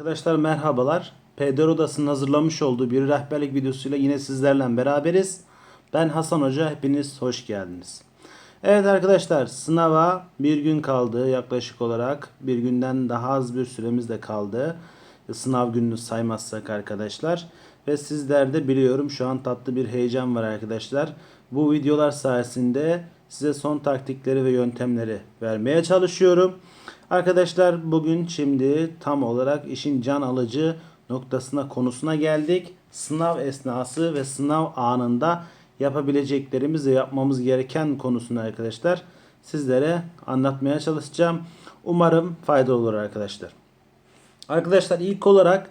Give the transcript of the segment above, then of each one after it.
Arkadaşlar merhabalar. PD Odası'nın hazırlamış olduğu bir rehberlik videosuyla yine sizlerle beraberiz. Ben Hasan Hoca, hepiniz hoş geldiniz. Evet arkadaşlar sınava bir gün kaldı yaklaşık olarak. Bir günden daha az bir süremiz de kaldı. Sınav gününü saymazsak arkadaşlar. Ve sizlerde biliyorum şu an tatlı bir heyecan var arkadaşlar. Bu videolar sayesinde size son taktikleri ve yöntemleri vermeye çalışıyorum. Arkadaşlar bugün şimdi tam olarak işin can alıcı noktasına konusuna geldik. Sınav esnası ve sınav anında yapabileceklerimiz ve yapmamız gereken konusunu arkadaşlar sizlere anlatmaya çalışacağım. Umarım faydalı olur arkadaşlar. Arkadaşlar ilk olarak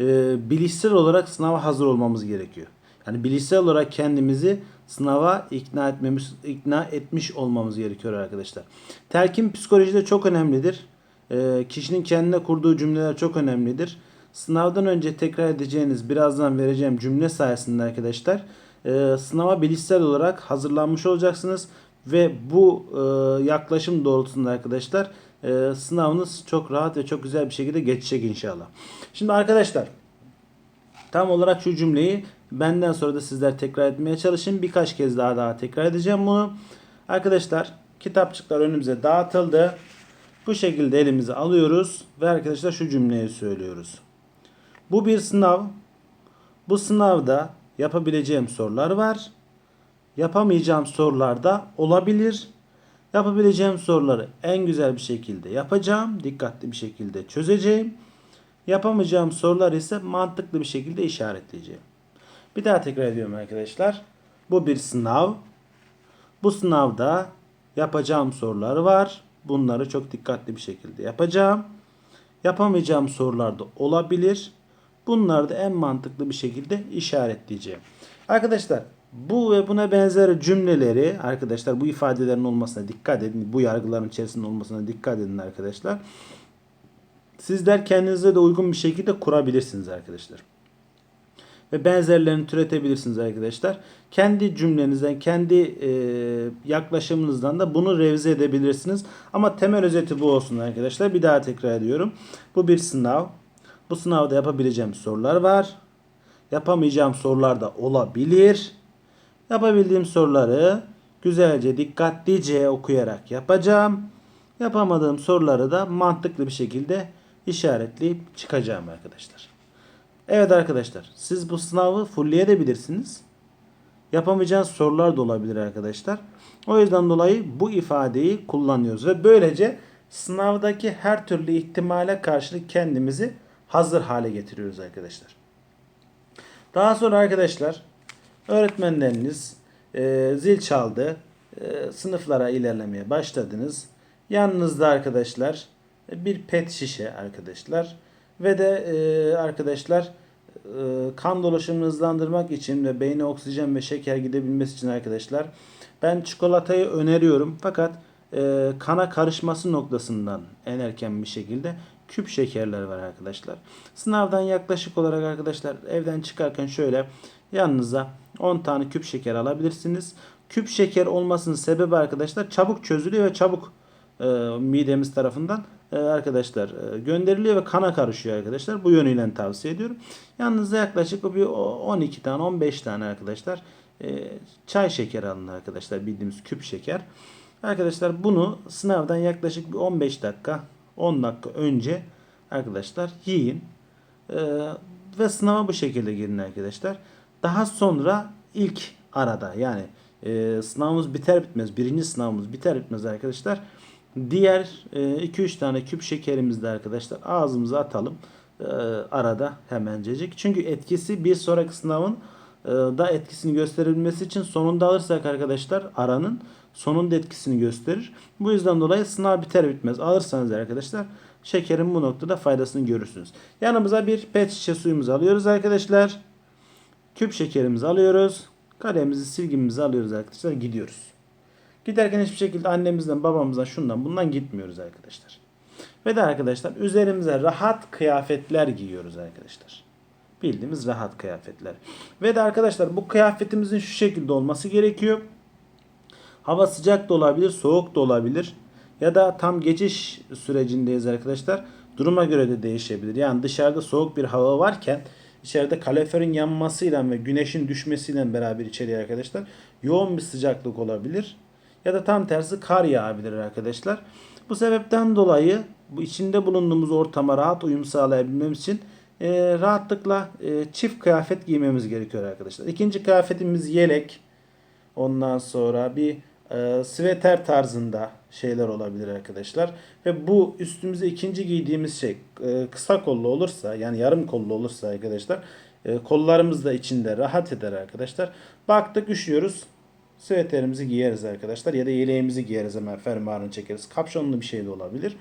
e, bilişsel olarak sınava hazır olmamız gerekiyor. Yani bilişsel olarak kendimizi sınava ikna etmemiz ikna etmiş olmamız gerekiyor arkadaşlar. Telkin psikolojide çok önemlidir. E, kişinin kendine kurduğu cümleler çok önemlidir. Sınavdan önce tekrar edeceğiniz birazdan vereceğim cümle sayesinde arkadaşlar e, sınava bilişsel olarak hazırlanmış olacaksınız ve bu e, yaklaşım doğrultusunda arkadaşlar e, sınavınız çok rahat ve çok güzel bir şekilde geçecek inşallah. Şimdi arkadaşlar tam olarak şu cümleyi benden sonra da sizler tekrar etmeye çalışın. Birkaç kez daha daha tekrar edeceğim bunu. Arkadaşlar kitapçıklar önümüze dağıtıldı. Bu şekilde elimize alıyoruz ve arkadaşlar şu cümleyi söylüyoruz. Bu bir sınav. Bu sınavda yapabileceğim sorular var. Yapamayacağım sorular da olabilir. Yapabileceğim soruları en güzel bir şekilde yapacağım. Dikkatli bir şekilde çözeceğim. Yapamayacağım sorular ise mantıklı bir şekilde işaretleyeceğim. Bir daha tekrar ediyorum arkadaşlar. Bu bir sınav. Bu sınavda yapacağım sorular var. Bunları çok dikkatli bir şekilde yapacağım. Yapamayacağım sorular da olabilir. Bunları da en mantıklı bir şekilde işaretleyeceğim. Arkadaşlar bu ve buna benzer cümleleri arkadaşlar bu ifadelerin olmasına dikkat edin. Bu yargıların içerisinde olmasına dikkat edin arkadaşlar. Sizler kendinize de uygun bir şekilde kurabilirsiniz arkadaşlar. Ve benzerlerini türetebilirsiniz arkadaşlar. Kendi cümlenizden, kendi e, yaklaşımınızdan da bunu revize edebilirsiniz. Ama temel özeti bu olsun arkadaşlar. Bir daha tekrar ediyorum. Bu bir sınav. Bu sınavda yapabileceğim sorular var. Yapamayacağım sorular da olabilir. Yapabildiğim soruları güzelce, dikkatlice okuyarak yapacağım. Yapamadığım soruları da mantıklı bir şekilde işaretleyip çıkacağım arkadaşlar. Evet arkadaşlar, siz bu sınavı fullleyebilirsiniz. Yapamayacağınız sorular da olabilir arkadaşlar. O yüzden dolayı bu ifadeyi kullanıyoruz ve böylece sınavdaki her türlü ihtimale karşılık kendimizi hazır hale getiriyoruz arkadaşlar. Daha sonra arkadaşlar öğretmenleriniz e, zil çaldı. E, sınıflara ilerlemeye başladınız. Yanınızda arkadaşlar e, bir pet şişe arkadaşlar ve de e, arkadaşlar e, kan dolaşımını hızlandırmak için ve beyne oksijen ve şeker gidebilmesi için arkadaşlar ben çikolatayı öneriyorum fakat e, kana karışması noktasından en erken bir şekilde küp şekerler var arkadaşlar. Sınavdan yaklaşık olarak arkadaşlar evden çıkarken şöyle yanınıza 10 tane küp şeker alabilirsiniz. Küp şeker olmasının sebebi arkadaşlar çabuk çözülüyor ve çabuk e, midemiz tarafından arkadaşlar e, gönderiliyor ve kana karışıyor arkadaşlar. Bu yönüyle tavsiye ediyorum. Yanınızda yaklaşık bir 12 tane 15 tane arkadaşlar e, çay şekeri alın arkadaşlar bildiğimiz küp şeker. Arkadaşlar bunu sınavdan yaklaşık bir 15 dakika 10 dakika önce arkadaşlar yiyin. Ee, ve sınava bu şekilde girin arkadaşlar. Daha sonra ilk arada yani e, sınavımız biter bitmez birinci sınavımız biter bitmez arkadaşlar. Diğer 2-3 e, tane küp şekerimizi de arkadaşlar ağzımıza atalım. E, arada hemencecik. Çünkü etkisi bir sonraki sınavın e, da etkisini gösterebilmesi için sonunda alırsak arkadaşlar aranın sonunda etkisini gösterir. Bu yüzden dolayı sınav biter bitmez alırsanız arkadaşlar şekerin bu noktada faydasını görürsünüz. Yanımıza bir pet şişe suyumuzu alıyoruz arkadaşlar. Küp şekerimizi alıyoruz. Kalemimizi silgimizi alıyoruz arkadaşlar gidiyoruz. Giderken hiçbir şekilde annemizden babamızdan şundan bundan gitmiyoruz arkadaşlar. Ve de arkadaşlar üzerimize rahat kıyafetler giyiyoruz arkadaşlar. Bildiğimiz rahat kıyafetler. Ve de arkadaşlar bu kıyafetimizin şu şekilde olması gerekiyor. Hava sıcak da olabilir, soğuk da olabilir. Ya da tam geçiş sürecindeyiz arkadaşlar. Duruma göre de değişebilir. Yani dışarıda soğuk bir hava varken içeride kaloriferin yanmasıyla ve güneşin düşmesiyle beraber içeriye arkadaşlar yoğun bir sıcaklık olabilir. Ya da tam tersi kar yağabilir arkadaşlar. Bu sebepten dolayı bu içinde bulunduğumuz ortama rahat uyum sağlayabilmemiz için e, rahatlıkla e, çift kıyafet giymemiz gerekiyor arkadaşlar. İkinci kıyafetimiz yelek. Ondan sonra bir e, sveter tarzında şeyler olabilir arkadaşlar. Ve bu üstümüze ikinci giydiğimiz şey e, kısa kollu olursa yani yarım kollu olursa arkadaşlar e, kollarımız da içinde rahat eder arkadaşlar. Baktık üşüyoruz. Sveterimizi giyeriz arkadaşlar ya da yeleğimizi giyeriz hemen fermuarını çekeriz. Kapşonlu bir şey de olabilir.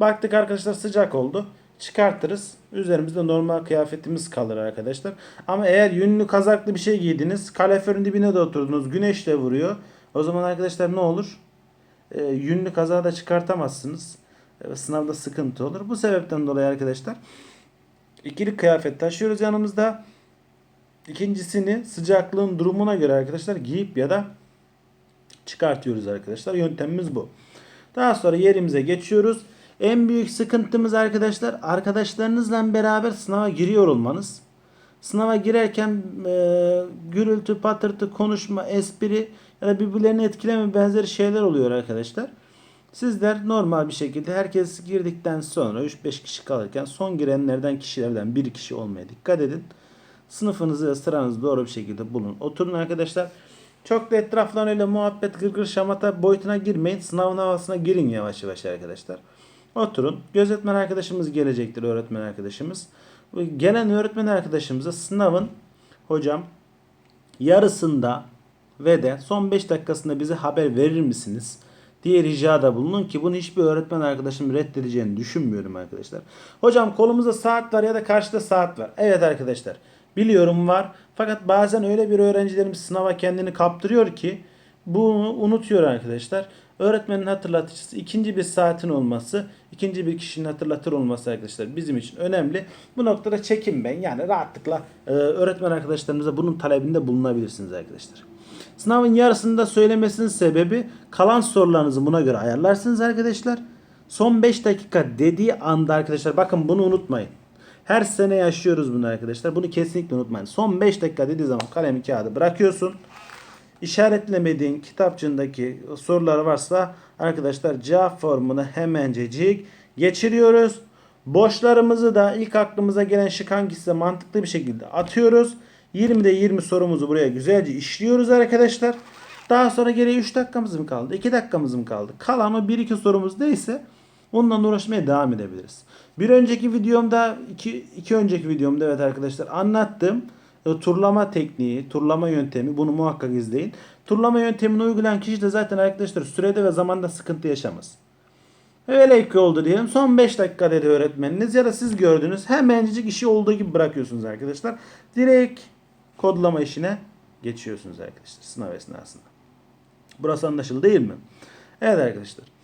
Baktık arkadaşlar sıcak oldu. Çıkartırız. Üzerimizde normal kıyafetimiz kalır arkadaşlar. Ama eğer yünlü kazaklı bir şey giydiniz. Kaloriferin dibine de oturdunuz. Güneş de vuruyor. O zaman arkadaşlar ne olur? E, yünlü kazağı da çıkartamazsınız. E, sınavda sıkıntı olur. Bu sebepten dolayı arkadaşlar ikili kıyafet taşıyoruz yanımızda. İkincisini sıcaklığın durumuna göre arkadaşlar giyip ya da çıkartıyoruz arkadaşlar. Yöntemimiz bu. Daha sonra yerimize geçiyoruz. En büyük sıkıntımız arkadaşlar arkadaşlarınızla beraber sınava giriyor olmanız. Sınava girerken e, gürültü, patırtı, konuşma, espri ya da birbirlerini etkileme benzeri şeyler oluyor arkadaşlar. Sizler normal bir şekilde herkes girdikten sonra 3-5 kişi kalırken son girenlerden kişilerden bir kişi olmaya dikkat edin. Sınıfınızı sıranızı doğru bir şekilde bulun. Oturun arkadaşlar. Çok da etraftan öyle muhabbet gırgır şamata boyutuna girmeyin. Sınavın havasına girin yavaş yavaş arkadaşlar. Oturun. Gözetmen arkadaşımız gelecektir öğretmen arkadaşımız. Gelen öğretmen arkadaşımıza sınavın hocam yarısında ve de son 5 dakikasında bize haber verir misiniz? diye ricada bulunun ki bunu hiçbir öğretmen arkadaşım reddedeceğini düşünmüyorum arkadaşlar. Hocam kolumuzda saat var ya da karşıda saat var. Evet arkadaşlar biliyorum var. Fakat bazen öyle bir öğrencilerimiz sınava kendini kaptırıyor ki bunu unutuyor arkadaşlar. Öğretmenin hatırlatıcısı ikinci bir saatin olması, ikinci bir kişinin hatırlatır olması arkadaşlar bizim için önemli. Bu noktada çekinmeyin. Yani rahatlıkla e, öğretmen arkadaşlarımıza bunun talebinde bulunabilirsiniz arkadaşlar. Sınavın yarısında söylemesinin sebebi kalan sorularınızı buna göre ayarlarsınız arkadaşlar. Son 5 dakika dediği anda arkadaşlar bakın bunu unutmayın. Her sene yaşıyoruz bunu arkadaşlar. Bunu kesinlikle unutmayın. Son 5 dakika dediği zaman kalemi kağıdı bırakıyorsun. İşaretlemediğin kitapçığındaki sorular varsa arkadaşlar cevap formunu hemencecik geçiriyoruz. Boşlarımızı da ilk aklımıza gelen şık hangisi mantıklı bir şekilde atıyoruz. 20'de 20 sorumuzu buraya güzelce işliyoruz arkadaşlar. Daha sonra geriye 3 dakikamız mı kaldı? 2 dakikamız mı kaldı? Kalan o 1-2 sorumuz neyse ondan uğraşmaya devam edebiliriz. Bir önceki videomda, iki, iki önceki videomda evet arkadaşlar anlattım. E, turlama tekniği, turlama yöntemi bunu muhakkak izleyin. Turlama yöntemini uygulayan kişi de zaten arkadaşlar sürede ve zamanda sıkıntı yaşamaz. Öyle ki oldu diyelim. Son 5 dakika dedi öğretmeniniz ya da siz gördünüz. Hemencik işi olduğu gibi bırakıyorsunuz arkadaşlar. Direkt kodlama işine geçiyorsunuz arkadaşlar sınav esnasında. Burası anlaşıldı değil mi? Evet arkadaşlar.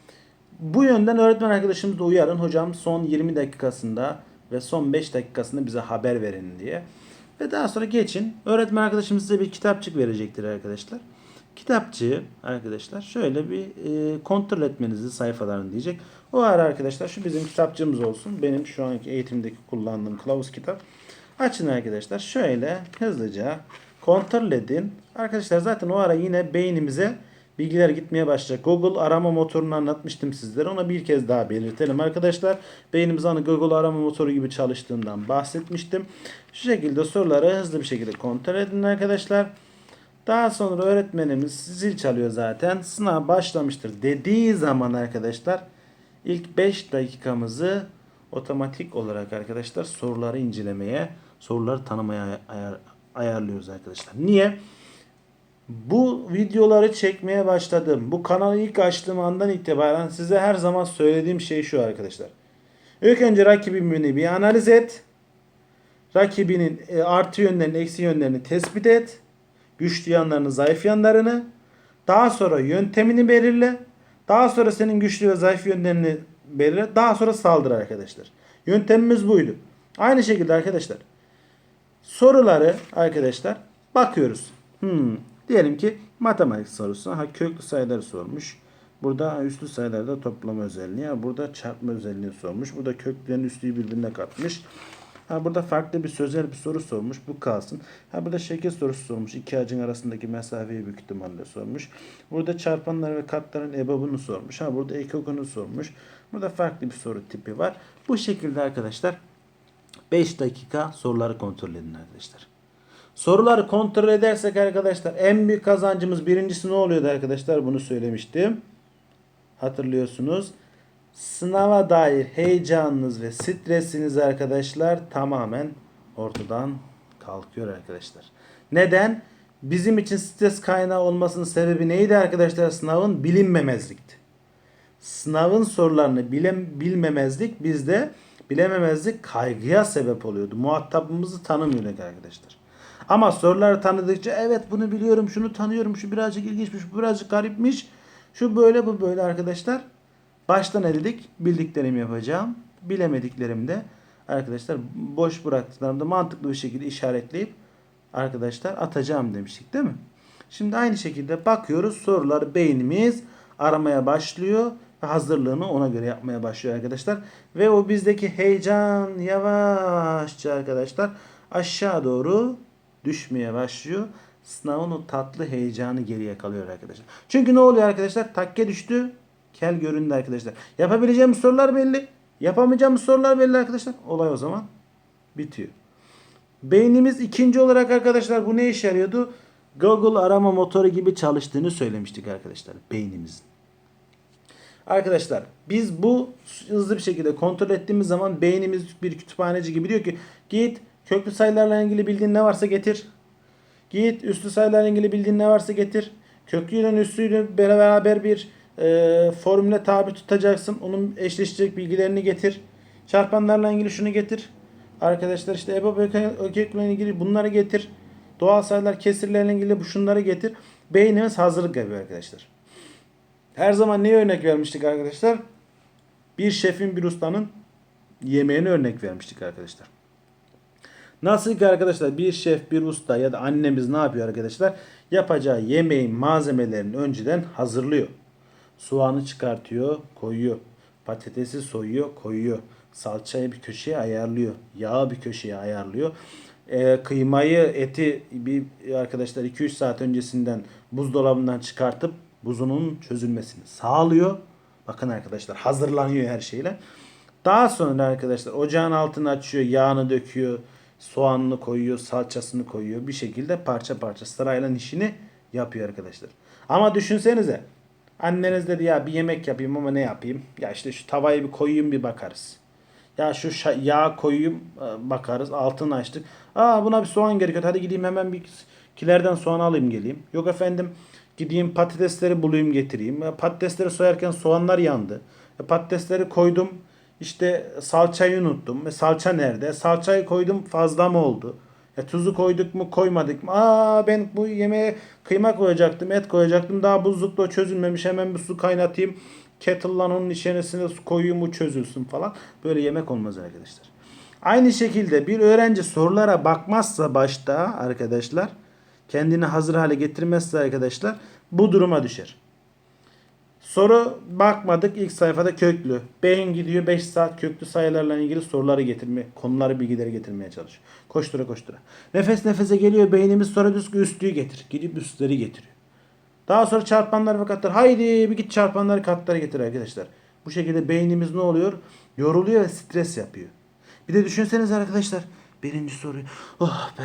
Bu yönden öğretmen arkadaşımızı da uyarın. Hocam son 20 dakikasında ve son 5 dakikasında bize haber verin diye. Ve daha sonra geçin. Öğretmen arkadaşımız size bir kitapçık verecektir arkadaşlar. Kitapçığı arkadaşlar şöyle bir e, kontrol etmenizi sayfalarını diyecek. O ara arkadaşlar şu bizim kitapçığımız olsun. Benim şu anki eğitimdeki kullandığım kılavuz kitap. Açın arkadaşlar. Şöyle hızlıca kontrol edin. Arkadaşlar zaten o ara yine beynimize bilgiler gitmeye başlayacak. Google arama motorunu anlatmıştım sizlere. Ona bir kez daha belirtelim arkadaşlar. Beynimiz hani Google arama motoru gibi çalıştığından bahsetmiştim. Şu şekilde soruları hızlı bir şekilde kontrol edin arkadaşlar. Daha sonra öğretmenimiz zil çalıyor zaten. Sınav başlamıştır dediği zaman arkadaşlar ilk 5 dakikamızı otomatik olarak arkadaşlar soruları incelemeye, soruları tanımaya ayar, ayarlıyoruz arkadaşlar. Niye? Bu videoları çekmeye başladım. Bu kanalı ilk açtığım andan itibaren size her zaman söylediğim şey şu arkadaşlar. İlk önce rakibini bir analiz et. Rakibinin e, artı yönlerini, eksi yönlerini tespit et. Güçlü yanlarını, zayıf yanlarını. Daha sonra yöntemini belirle. Daha sonra senin güçlü ve zayıf yönlerini belirle. Daha sonra saldır arkadaşlar. Yöntemimiz buydu. Aynı şekilde arkadaşlar. Soruları arkadaşlar bakıyoruz. Hmm, Diyelim ki matematik sorusu. Ha köklü sayıları sormuş. Burada üslü sayılarda toplama özelliği. Ha, burada çarpma özelliğini sormuş. Burada köklerin üslüğü birbirine katmış. Ha, burada farklı bir sözel bir soru sormuş. Bu kalsın. Ha, burada şekil sorusu sormuş. İki ağacın arasındaki mesafeyi büyük ihtimalle sormuş. Burada çarpanlar ve katların ebabını sormuş. Ha, burada ekokunu sormuş. Burada farklı bir soru tipi var. Bu şekilde arkadaşlar 5 dakika soruları kontrol edin arkadaşlar. Soruları kontrol edersek arkadaşlar en büyük kazancımız birincisi ne oluyordu arkadaşlar? Bunu söylemiştim. Hatırlıyorsunuz. Sınava dair heyecanınız ve stresiniz arkadaşlar tamamen ortadan kalkıyor arkadaşlar. Neden? Bizim için stres kaynağı olmasının sebebi neydi arkadaşlar? Sınavın bilinmemezlikti. Sınavın sorularını bilem, bilmemezlik bizde bilememezlik kaygıya sebep oluyordu. Muhatabımızı tanımıyorduk arkadaşlar. Ama soruları tanıdıkça evet bunu biliyorum, şunu tanıyorum, şu birazcık ilginçmiş, bu birazcık garipmiş, şu böyle bu böyle arkadaşlar. Başta ne dedik? Bildiklerimi yapacağım. Bilemediklerimi de arkadaşlar boş bıraktıklarımda mantıklı bir şekilde işaretleyip arkadaşlar atacağım demiştik değil mi? Şimdi aynı şekilde bakıyoruz soruları beynimiz aramaya başlıyor ve hazırlığını ona göre yapmaya başlıyor arkadaşlar. Ve o bizdeki heyecan yavaşça arkadaşlar aşağı doğru düşmeye başlıyor. Sınavın o tatlı heyecanı geriye kalıyor arkadaşlar. Çünkü ne oluyor arkadaşlar? Takke düştü. Kel göründü arkadaşlar. Yapabileceğimiz sorular belli. Yapamayacağımız sorular belli arkadaşlar. Olay o zaman bitiyor. Beynimiz ikinci olarak arkadaşlar bu ne işe yarıyordu? Google arama motoru gibi çalıştığını söylemiştik arkadaşlar beynimizin. Arkadaşlar biz bu hızlı bir şekilde kontrol ettiğimiz zaman beynimiz bir kütüphaneci gibi diyor ki git köklü sayılarla ilgili bildiğin ne varsa getir. Git üslü sayılarla ilgili bildiğin ne varsa getir. Köklüyle üslüyle beraber bir e, formüle tabi tutacaksın. Onun eşleşecek bilgilerini getir. Çarpanlarla ilgili şunu getir. Arkadaşlar işte EBOB ökekle ilgili bunları getir. Doğal sayılar kesirlerle ilgili bu şunları getir. Beynimiz hazırlık yapıyor arkadaşlar. Her zaman neye örnek vermiştik arkadaşlar? Bir şefin bir ustanın yemeğine örnek vermiştik arkadaşlar. Nasıl ki arkadaşlar bir şef bir usta ya da annemiz ne yapıyor arkadaşlar? Yapacağı yemeğin malzemelerini önceden hazırlıyor. Soğanı çıkartıyor, koyuyor. Patatesi soyuyor, koyuyor. Salçayı bir köşeye ayarlıyor. Yağı bir köşeye ayarlıyor. Ee, kıymayı, eti bir arkadaşlar 2-3 saat öncesinden buzdolabından çıkartıp buzunun çözülmesini sağlıyor. Bakın arkadaşlar hazırlanıyor her şeyle. Daha sonra arkadaşlar ocağın altını açıyor, yağını döküyor, soğanını koyuyor, salçasını koyuyor. Bir şekilde parça parça sırayla işini yapıyor arkadaşlar. Ama düşünsenize Anneniz dedi ya bir yemek yapayım ama ne yapayım? Ya işte şu tavayı bir koyayım bir bakarız. Ya şu yağ koyayım e, bakarız. Altını açtık. Aa buna bir soğan gerekiyor. Hadi gideyim hemen bir kilerden soğan alayım geleyim. Yok efendim gideyim patatesleri bulayım getireyim. E, Patatesleri soyarken soğanlar yandı. E, Patatesleri koydum. İşte salçayı unuttum. E, salça nerede? Salçayı koydum fazla mı oldu? Ya tuzu koyduk mu koymadık mı? Aa ben bu yemeğe kıyma koyacaktım, et koyacaktım. Daha buzlukta o çözülmemiş. Hemen bir su kaynatayım. Kettle'lan onun içerisine su koyayım bu çözülsün falan. Böyle yemek olmaz arkadaşlar. Aynı şekilde bir öğrenci sorulara bakmazsa başta arkadaşlar kendini hazır hale getirmezse arkadaşlar bu duruma düşer. Soru bakmadık ilk sayfada köklü. Beyin gidiyor 5 saat köklü sayılarla ilgili soruları getirme, konuları bilgileri getirmeye çalışıyor. Koştura koştura. Nefes nefese geliyor beynimiz sonra diyor ki üstlüğü getir. Gidip üstleri getiriyor. Daha sonra çarpanlar ve katlar. Haydi bir git çarpanları katları getir arkadaşlar. Bu şekilde beynimiz ne oluyor? Yoruluyor ve stres yapıyor. Bir de düşünseniz arkadaşlar. Birinci soruyu oh be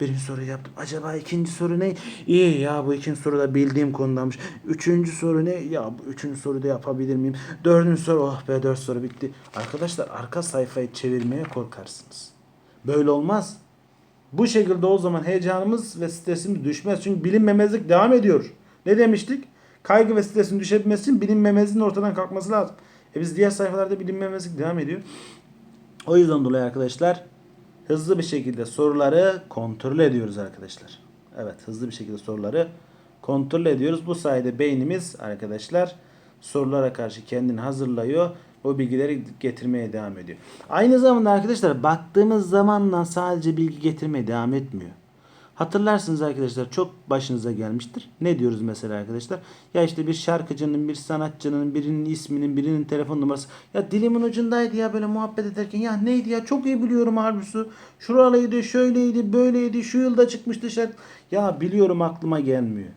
birinci soruyu yaptım. Acaba ikinci soru ne? İyi ya bu ikinci soru da bildiğim konudanmış. Üçüncü soru ne? Ya bu üçüncü soruyu da yapabilir miyim? Dördüncü soru oh be dört soru bitti. Arkadaşlar arka sayfayı çevirmeye korkarsınız. Böyle olmaz. Bu şekilde o zaman heyecanımız ve stresimiz düşmez. Çünkü bilinmemezlik devam ediyor. Ne demiştik? Kaygı ve stresin düşebilmesi için bilinmemezliğin ortadan kalkması lazım. E biz diğer sayfalarda bilinmemezlik devam ediyor. O yüzden dolayı arkadaşlar hızlı bir şekilde soruları kontrol ediyoruz arkadaşlar. Evet hızlı bir şekilde soruları kontrol ediyoruz. Bu sayede beynimiz arkadaşlar sorulara karşı kendini hazırlıyor. O bilgileri getirmeye devam ediyor. Aynı zamanda arkadaşlar baktığımız zamanla sadece bilgi getirmeye devam etmiyor. Hatırlarsınız arkadaşlar çok başınıza gelmiştir. Ne diyoruz mesela arkadaşlar? Ya işte bir şarkıcının, bir sanatçının, birinin isminin, birinin telefon numarası. Ya dilimin ucundaydı ya böyle muhabbet ederken. Ya neydi ya çok iyi biliyorum halbuki. Şuralıydı, şöyleydi, böyleydi, şu yılda çıkmıştı şarkı. Ya biliyorum aklıma gelmiyor.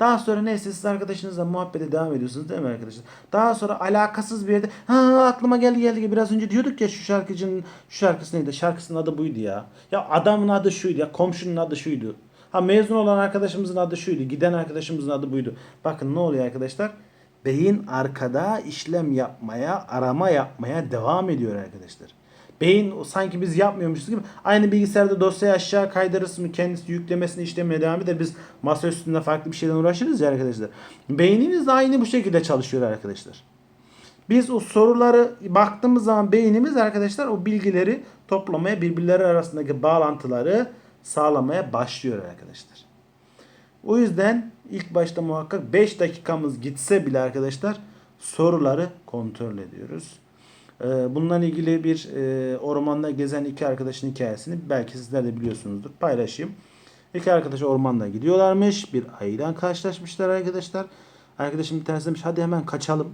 Daha sonra neyse siz arkadaşınızla muhabbete devam ediyorsunuz değil mi arkadaşlar? Daha sonra alakasız bir yerde ha aklıma geldi geldi biraz önce diyorduk ya şu şarkıcının şu şarkısı neydi? Şarkısının adı buydu ya. Ya adamın adı şuydu ya komşunun adı şuydu. Ha mezun olan arkadaşımızın adı şuydu. Giden arkadaşımızın adı buydu. Bakın ne oluyor arkadaşlar? Beyin arkada işlem yapmaya, arama yapmaya devam ediyor arkadaşlar. Beyin sanki biz yapmıyormuşuz gibi aynı bilgisayarda dosyayı aşağı kaydırırsın kendisi yüklemesini işlemeye devam eder. Biz masa üstünde farklı bir şeyden uğraşırız ya arkadaşlar. Beynimiz de aynı bu şekilde çalışıyor arkadaşlar. Biz o soruları baktığımız zaman beynimiz arkadaşlar o bilgileri toplamaya birbirleri arasındaki bağlantıları sağlamaya başlıyor arkadaşlar. O yüzden ilk başta muhakkak 5 dakikamız gitse bile arkadaşlar soruları kontrol ediyoruz. Ee, Bununla ilgili bir e, ormanda gezen iki arkadaşın hikayesini belki sizler de biliyorsunuzdur. Paylaşayım. İki arkadaş ormanda gidiyorlarmış. Bir ayıdan karşılaşmışlar arkadaşlar. Arkadaşım bir tanesi demiş hadi hemen kaçalım.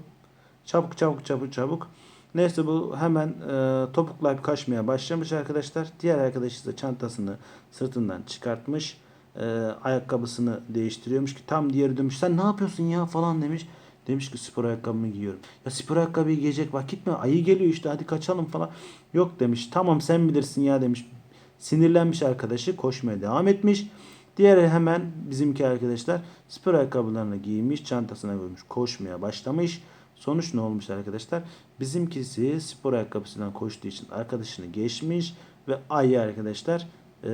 Çabuk çabuk çabuk çabuk. Neyse bu hemen e, topuklayıp kaçmaya başlamış arkadaşlar. Diğer arkadaş ise çantasını sırtından çıkartmış. E, ayakkabısını değiştiriyormuş ki tam diğeri demiş sen ne yapıyorsun ya falan demiş. Demiş ki spor ayakkabımı giyiyorum. Ya spor ayakkabıyı giyecek vakit mi? Ayı geliyor işte hadi kaçalım falan. Yok demiş tamam sen bilirsin ya demiş. Sinirlenmiş arkadaşı koşmaya devam etmiş. Diğeri hemen bizimki arkadaşlar spor ayakkabılarını giymiş, çantasına koymuş, koşmaya başlamış. Sonuç ne olmuş arkadaşlar? Bizimkisi spor ayakkabısından koştuğu için arkadaşını geçmiş ve ayı arkadaşlar e,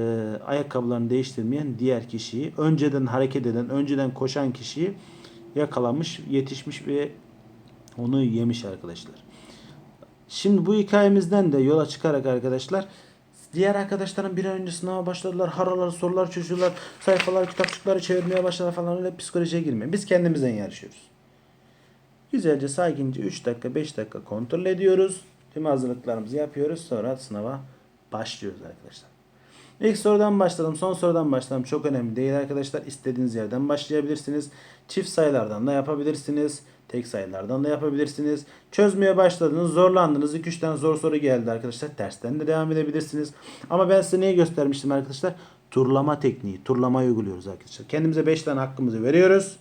ayakkabılarını değiştirmeyen diğer kişiyi, önceden hareket eden, önceden koşan kişiyi yakalamış, yetişmiş ve onu yemiş arkadaşlar. Şimdi bu hikayemizden de yola çıkarak arkadaşlar diğer arkadaşların bir an önce sınava başladılar. Haralar, sorular çözüyorlar. Sayfalar, kitapçıkları çevirmeye başladılar falan öyle psikolojiye girmeyin. Biz kendimizden yarışıyoruz. Güzelce sakince 3 dakika 5 dakika kontrol ediyoruz. Tüm hazırlıklarımızı yapıyoruz. Sonra sınava başlıyoruz arkadaşlar. İlk sorudan başladım. Son sorudan başladım. Çok önemli değil arkadaşlar. İstediğiniz yerden başlayabilirsiniz. Çift sayılardan da yapabilirsiniz. Tek sayılardan da yapabilirsiniz. Çözmeye başladınız. Zorlandınız. 2-3 tane zor soru geldi arkadaşlar. Tersten de devam edebilirsiniz. Ama ben size neyi göstermiştim arkadaşlar? Turlama tekniği. Turlamayı uyguluyoruz arkadaşlar. Kendimize 5 tane hakkımızı veriyoruz.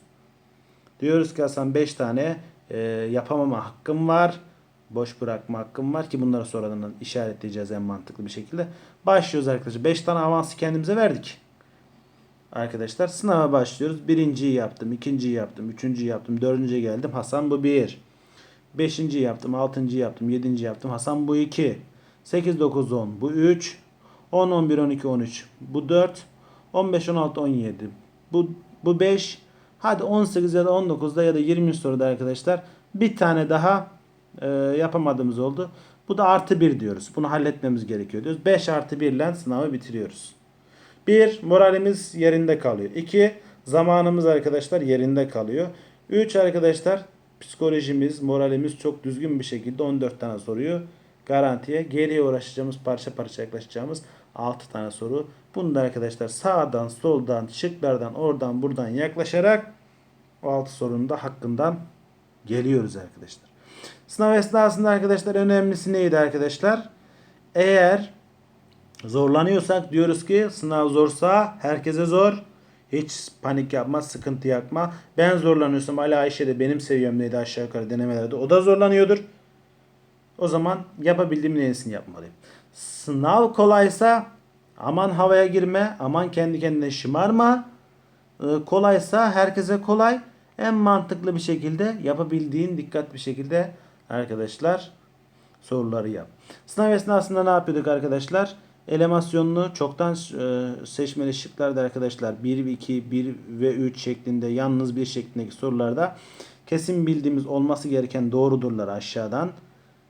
Diyoruz ki Hasan 5 tane e, yapamama hakkım var. Boş bırakma hakkım var ki bunları sonradan işaretleyeceğiz en mantıklı bir şekilde. Başlıyoruz arkadaşlar. 5 tane avansı kendimize verdik. Arkadaşlar sınava başlıyoruz. Birinciyi yaptım, ikinciyi yaptım, üçüncüyü yaptım, dördüncüye geldim. Hasan bu bir. Beşinciyi yaptım, altıncıyı yaptım, yedinciyi yaptım. Hasan bu iki. 8, 9, 10 bu 3. 10, 11, 12, 13 bu 4. 15, 16, 17 bu, bu 5. Hadi 18 ya da 19'da ya da 20 soruda arkadaşlar bir tane daha e, yapamadığımız oldu. Bu da artı 1 diyoruz. Bunu halletmemiz gerekiyor diyoruz. 5 artı 1 ile sınavı bitiriyoruz. 1. Moralimiz yerinde kalıyor. 2. Zamanımız arkadaşlar yerinde kalıyor. 3 arkadaşlar psikolojimiz, moralimiz çok düzgün bir şekilde 14 tane soruyu garantiye geriye uğraşacağımız parça parça yaklaşacağımız 6 tane soru. Bunu da arkadaşlar sağdan soldan şıklardan oradan buradan yaklaşarak o 6 sorunun da hakkından geliyoruz arkadaşlar. Sınav esnasında arkadaşlar önemlisi neydi arkadaşlar? Eğer zorlanıyorsak diyoruz ki sınav zorsa herkese zor. Hiç panik yapma, sıkıntı yapma. Ben zorlanıyorsam Ali Ayşe de benim seviyemdeydi aşağı yukarı denemelerde. O da zorlanıyordur. O zaman yapabildiğimin en yapmalıyım. Sınav kolaysa aman havaya girme, aman kendi kendine şımarma. Ee, kolaysa herkese kolay. En mantıklı bir şekilde yapabildiğin dikkat bir şekilde arkadaşlar soruları yap. Sınav esnasında ne yapıyorduk arkadaşlar? Elemasyonunu çoktan e, seçmeli şıklarda arkadaşlar 1 ve 2, 1 ve 3 şeklinde yalnız bir şeklindeki sorularda kesin bildiğimiz olması gereken doğrudurları aşağıdan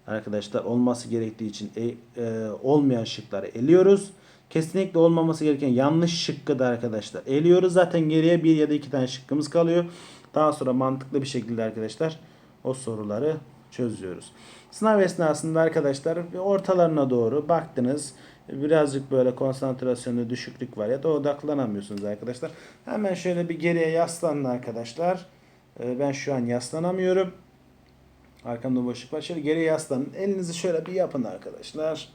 arkadaşlar olması gerektiği için e, e, olmayan şıkları eliyoruz. Kesinlikle olmaması gereken yanlış şıkkı da arkadaşlar eliyoruz. Zaten geriye bir ya da iki tane şıkkımız kalıyor. Daha sonra mantıklı bir şekilde arkadaşlar o soruları çözüyoruz. Sınav esnasında arkadaşlar ortalarına doğru baktınız. birazcık böyle konsantrasyonda düşüklük var ya da odaklanamıyorsunuz arkadaşlar. Hemen şöyle bir geriye yaslanın arkadaşlar. Ee, Ben şu an yaslanamıyorum. Arkamda boşluk var. Şöyle geriye yaslanın. Elinizi şöyle bir yapın arkadaşlar.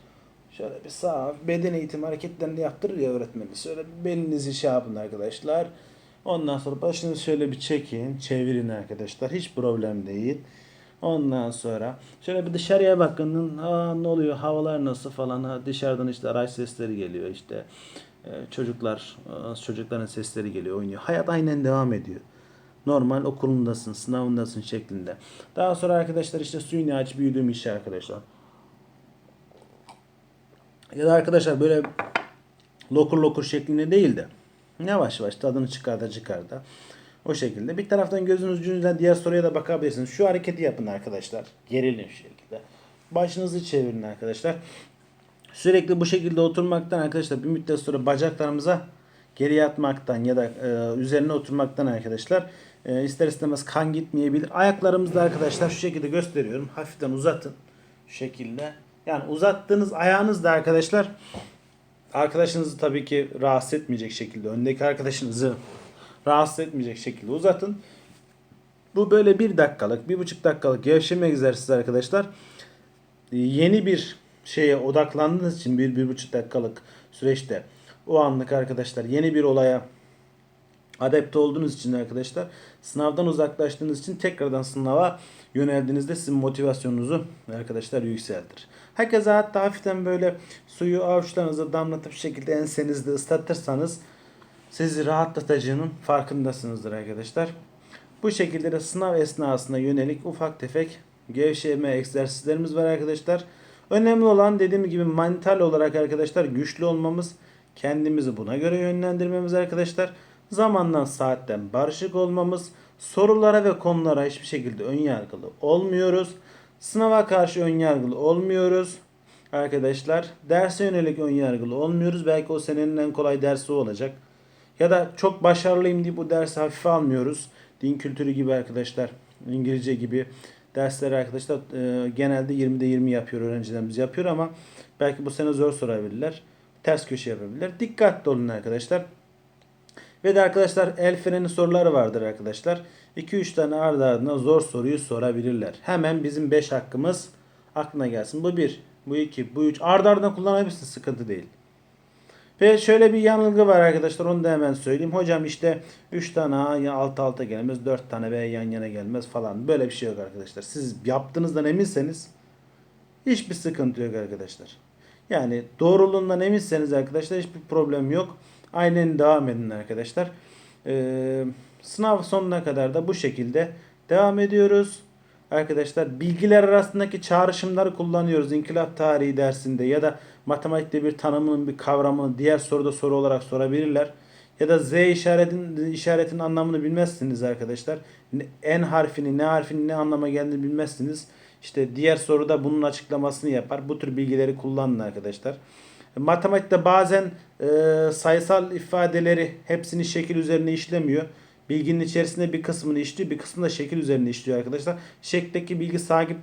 Şöyle bir sağ beden eğitim hareketlerini yaptırır ya öğretmeniniz. Şöyle belinizi şey yapın arkadaşlar. Ondan sonra başınızı şöyle bir çekin. Çevirin arkadaşlar. Hiç problem değil. Ondan sonra şöyle bir dışarıya bakın. Aa, ne oluyor? Havalar nasıl falan. Ha, dışarıdan işte araç sesleri geliyor. işte e, çocuklar e, çocukların sesleri geliyor, oynuyor. Hayat aynen devam ediyor. Normal okulundasın, sınavındasın şeklinde. Daha sonra arkadaşlar işte suyunu aç büyüdüğüm işi arkadaşlar. Ya da arkadaşlar böyle lokur lokur şeklinde değil de yavaş yavaş tadını çıkar da çıkar da o şekilde. Bir taraftan gözünüz ucundan diğer soruya da bakabilirsiniz. Şu hareketi yapın arkadaşlar. Gerilin şu şekilde. Başınızı çevirin arkadaşlar. Sürekli bu şekilde oturmaktan arkadaşlar bir müddet sonra bacaklarımıza geri yatmaktan ya da e, üzerine oturmaktan arkadaşlar e, ister istemez kan gitmeyebilir. Ayaklarımızda arkadaşlar şu şekilde gösteriyorum. Hafiften uzatın. Şu şekilde. Yani uzattığınız ayağınız da arkadaşlar arkadaşınızı tabii ki rahatsız etmeyecek şekilde öndeki arkadaşınızı rahatsız etmeyecek şekilde uzatın. Bu böyle bir dakikalık, bir buçuk dakikalık gevşeme egzersizi arkadaşlar. Ee, Yeni bir şeye odaklandığınız için bir, bir buçuk dakikalık süreçte o anlık arkadaşlar yeni bir olaya adapte olduğunuz için arkadaşlar sınavdan uzaklaştığınız için tekrardan sınava yöneldiğinizde sizin motivasyonunuzu arkadaşlar yükseltir. Herkese hatta hafiften böyle suyu avuçlarınıza damlatıp şekilde ensenizde ıslatırsanız sizi rahatlatacağının farkındasınızdır arkadaşlar. Bu şekilde de sınav esnasında yönelik ufak tefek gevşeme egzersizlerimiz var arkadaşlar. Önemli olan dediğim gibi mental olarak arkadaşlar güçlü olmamız, kendimizi buna göre yönlendirmemiz arkadaşlar. Zamandan saatten barışık olmamız, sorulara ve konulara hiçbir şekilde ön yargılı olmuyoruz. Sınava karşı ön yargılı olmuyoruz. Arkadaşlar derse yönelik ön yargılı olmuyoruz. Belki o senenin en kolay dersi olacak. Ya da çok başarılıyım diye bu dersi hafife almıyoruz. Din kültürü gibi arkadaşlar, İngilizce gibi dersleri arkadaşlar e, genelde 20'de 20 yapıyor öğrencilerimiz yapıyor ama belki bu sene zor sorabilirler. Ters köşe yapabilirler. Dikkatli olun arkadaşlar. Ve de arkadaşlar el freni soruları vardır arkadaşlar. 2-3 tane ardı ardına zor soruyu sorabilirler. Hemen bizim 5 hakkımız aklına gelsin. Bu 1, bu 2, bu 3. Ardı ardına kullanabilirsin sıkıntı değil. Ve şöyle bir yanılgı var arkadaşlar onu da hemen söyleyeyim. Hocam işte 3 tane A ya alt alta gelmez 4 tane B yan yana gelmez falan. Böyle bir şey yok arkadaşlar. Siz yaptığınızdan eminseniz hiçbir sıkıntı yok arkadaşlar. Yani doğruluğundan eminseniz arkadaşlar hiçbir problem yok. Aynen devam edin arkadaşlar. Ee, sınav sonuna kadar da bu şekilde devam ediyoruz. Arkadaşlar bilgiler arasındaki çağrışımları kullanıyoruz. İnkılap tarihi dersinde ya da matematikte bir tanımının bir kavramını diğer soruda soru olarak sorabilirler. Ya da Z işaretin işaretin anlamını bilmezsiniz arkadaşlar. En harfini, ne harfinin ne anlama geldiğini bilmezsiniz. İşte diğer soruda bunun açıklamasını yapar. Bu tür bilgileri kullanın arkadaşlar. Matematikte bazen e, sayısal ifadeleri hepsini şekil üzerine işlemiyor. Bilginin içerisinde bir kısmını işliyor, bir kısmını da şekil üzerine işliyor arkadaşlar. Şekteki bilgi sabit,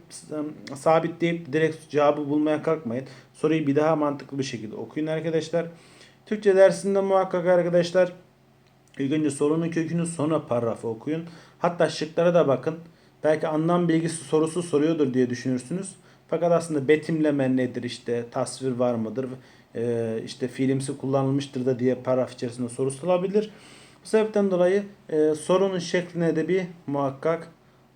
sabit deyip direkt cevabı bulmaya kalkmayın. Soruyu bir daha mantıklı bir şekilde okuyun arkadaşlar. Türkçe dersinde muhakkak arkadaşlar ilk önce sorunun kökünü sonra paragrafı okuyun. Hatta şıklara da bakın. Belki anlam bilgisi sorusu soruyordur diye düşünürsünüz. Fakat aslında betimleme nedir işte tasvir var mıdır e, işte fiilimsi kullanılmıştır da diye paragraf içerisinde sorusu olabilir. Bu sebepten dolayı e, sorunun şekline de bir muhakkak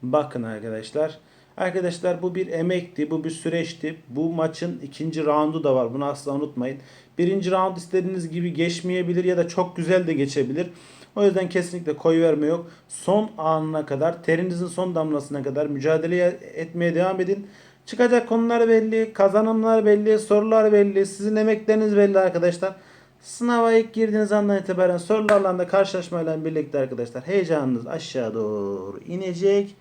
bakın arkadaşlar. Arkadaşlar bu bir emekti, bu bir süreçti. Bu maçın ikinci roundu da var. Bunu asla unutmayın. Birinci round istediğiniz gibi geçmeyebilir ya da çok güzel de geçebilir. O yüzden kesinlikle koy verme yok. Son anına kadar, terinizin son damlasına kadar mücadele etmeye devam edin. Çıkacak konular belli, kazanımlar belli, sorular belli, sizin emekleriniz belli arkadaşlar. Sınava ilk girdiğiniz andan itibaren sorularla da karşılaşmayla birlikte arkadaşlar heyecanınız aşağı doğru inecek.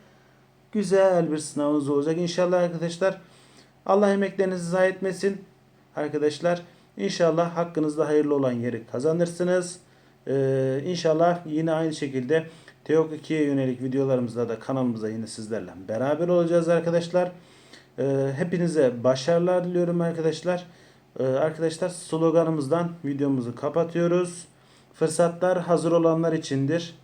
Güzel bir sınavınız olacak inşallah arkadaşlar. Allah emeklerinizi zayi etmesin arkadaşlar. İnşallah hakkınızda hayırlı olan yeri kazanırsınız. Ee, inşallah yine aynı şekilde Teok 2'ye yönelik videolarımızda da kanalımıza yine sizlerle beraber olacağız arkadaşlar. Ee, hepinize başarılar diliyorum arkadaşlar. Ee, arkadaşlar sloganımızdan videomuzu kapatıyoruz. Fırsatlar hazır olanlar içindir.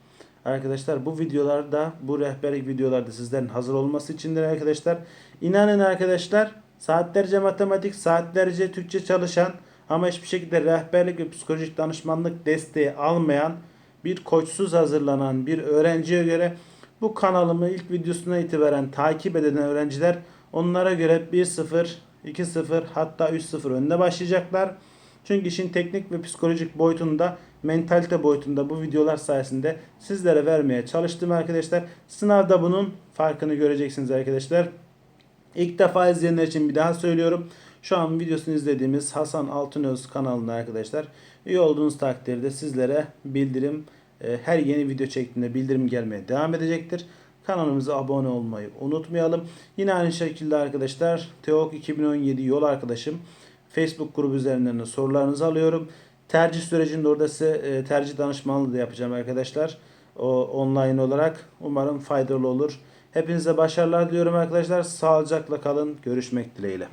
Arkadaşlar bu videolarda, bu rehberlik videolarda sizlerin hazır olması içindir arkadaşlar. İnanın arkadaşlar saatlerce matematik, saatlerce Türkçe çalışan ama hiçbir şekilde rehberlik ve psikolojik danışmanlık desteği almayan bir koçsuz hazırlanan bir öğrenciye göre bu kanalımı ilk videosuna itibaren takip eden öğrenciler onlara göre 1-0, 2-0 hatta 3-0 önde başlayacaklar. Çünkü işin teknik ve psikolojik boyutunda, mentalite boyutunda bu videolar sayesinde sizlere vermeye çalıştım arkadaşlar. Sınavda bunun farkını göreceksiniz arkadaşlar. İlk defa izleyenler için bir daha söylüyorum. Şu an videosunu izlediğimiz Hasan Altınöz kanalında arkadaşlar. Üye olduğunuz takdirde sizlere bildirim e, her yeni video çektiğinde bildirim gelmeye devam edecektir. Kanalımıza abone olmayı unutmayalım. Yine aynı şekilde arkadaşlar Teok 2017 yol arkadaşım Facebook grubu üzerinden de sorularınızı alıyorum. Tercih sürecinde orada size e, tercih danışmanlığı da yapacağım arkadaşlar. O online olarak umarım faydalı olur. Hepinize başarılar diliyorum arkadaşlar. Sağlıcakla kalın. Görüşmek dileğiyle.